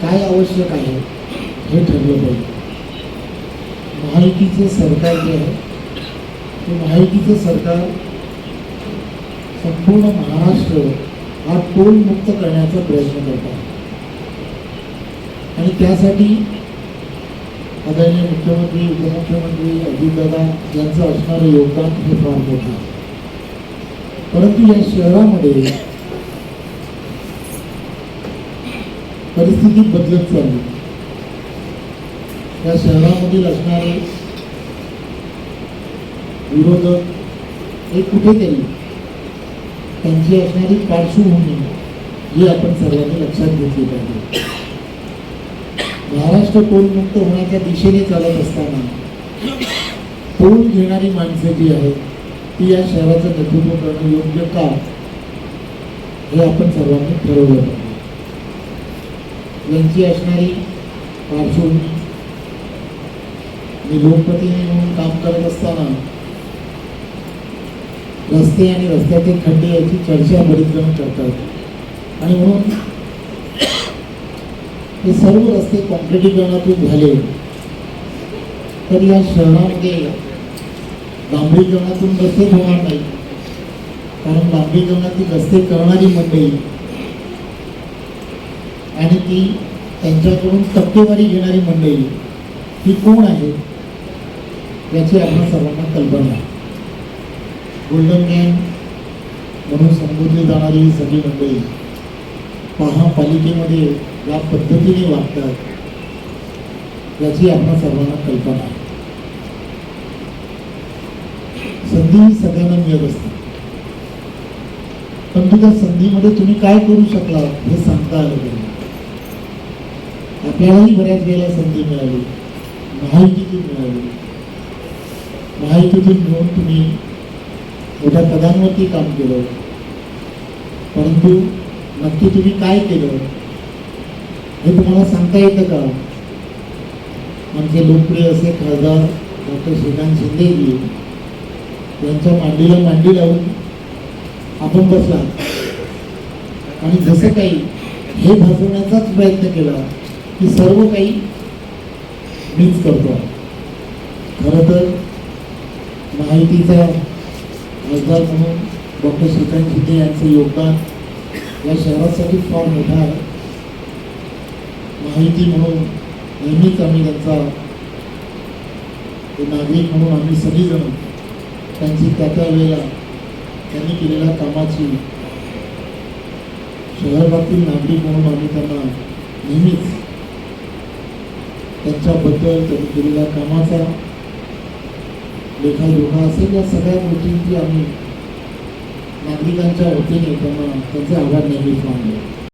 काय आवश्यक आहे हे ठरलं पाहिजे. महायुतीचं सरकार जे आहे ते महायुतीचं सरकार संपूर्ण महाराष्ट्र हा टोलमुक्त करण्याचा प्रयत्न करत आहे आणि त्यासाठी आदरणीय मुख्यमंत्री उपमुख्यमंत्री अजितदादा यांचं असणारं योगदान हे फार मोठं परंतु या शहरामध्ये परिस्थिती बदलत चालली. या शहरामधील असणारे विरोधक हे कुठेतरी त्यांची असणारी पार्श्वभूमी ही आपण सर्वांनी लक्षात घेतली पाहिजे. महाराष्ट्र टोलमुक्त होण्याच्या दिशेने चालत असताना टोल घेणारी माणसं जी आहेत ती या शहराचं नेतृत्व करणं योग्य का हे आपण सर्वांनी ठरवलं पाहिजे. यांची असणारी पार्श्वभूमी मी लोकप्रतिनिधी म्हणून काम करत असताना रस्ते आणि रस्त्याचे खड्डे याची चर्चा बरीच करतात. आणि म्हणून हे सर्व रस्ते कॉन्क्रिटीकरणातून झाले. तर या शहरामध्ये डांबरीकरणातून रस्ते होणार नाही कारण डांबरीकरणातील रस्ते करणारी मंडळी आणि ती त्यांच्याकडून टक्केवारी घेणारी मंडळी ही कोण आहे याची आपण सर्वांना कल्पना आहे. गोल्डन मॅन म्हणून संबोधली जाणारी ही सगळी मंडळी महापालिकेमध्ये या पद्धतीने वागतात याची आपल्या सर्वांना कल्पना आहे. संधी ही सगळ्यांना मिळत असते. पण त्या संधीमध्ये तुम्ही काय करू शकला हे सांगता आलं पाहिजे आपल्यालाही बऱ्याच वेळेला संधी मिळाली. महायुतीतून मिळाली. महायुतीतून मिळून तुम्ही मोठ्या पदांवरती काम केलं. परंतु नक्की तुम्ही काय केलं? हे तुम्हाला सांगता येतं का? आमचे लोकप्रिय असे खासदार डॉक्टर श्रीकांत शिंदेजी यांच्या मांडीला मांडी लावून आपण बसला. आणि जसं काही हे भासवण्याचाच प्रयत्न केला. की सर्व काही मीच करतो. खरं तर माहितीचा खासदार म्हणून डॉक्टर श्रीकांत शिंदे यांचं योगदान या शहरासाठी फार मोठं आहे. माहिती म्हणून नेहमीच आम्ही त्यांचा नागरिक म्हणून आम्ही सगळीजण त्यांची त्या त्या वेळेला त्यांनी केलेल्या कामाची शहरातील नागरिक म्हणून आम्ही त्यांना नेहमीच त्यांच्याबद्दल त्यांनी केलेल्या कामाचा लेखाजोखा असेल या सगळ्या गोष्टींची आम्ही नागरिकांच्या वतीने त्यांना त्यांचे आभार नेहमीच मानले.